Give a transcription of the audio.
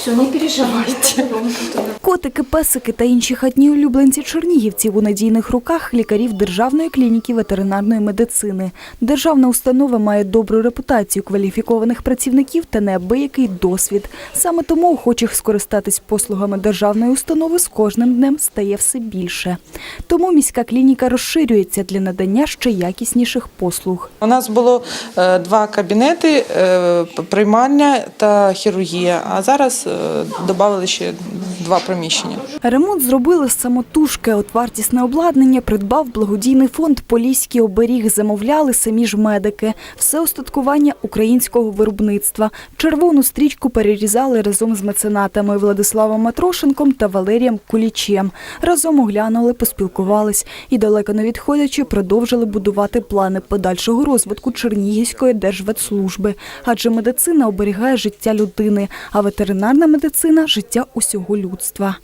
Все, не переживайте. Котики, песики та інші хатні улюбленці чернігівців у надійних руках лікарів Державної клініки ветеринарної медицини. Державна установа має добру репутацію кваліфікованих працівників та неабиякий досвід. Саме тому охочих скористатись послугами державної установи з кожним днем стає все більше. Тому міська клініка розширюється для надання ще якісніших послуг. У нас було е, два кабінети, е, приймальня та хірургія, а зараз е, додали ще два приміщення. Ремонт зробили самотужки. От вартісне обладнання придбав благодійний фонд Поліський оберіг. Замовляли самі ж медики. Все остаткування українського виробництва. Червону стрічку перерізали разом з меценатами Владиславом Матрошенком та Валерієм Кулічем. Разом оглянули, поспілкувались і далеко не відходячи продовжили будувати плани подальшого розвитку Чернігівської держветслужби. Адже медицина оберігає життя людини, а ветеринарна медицина життя усього людства.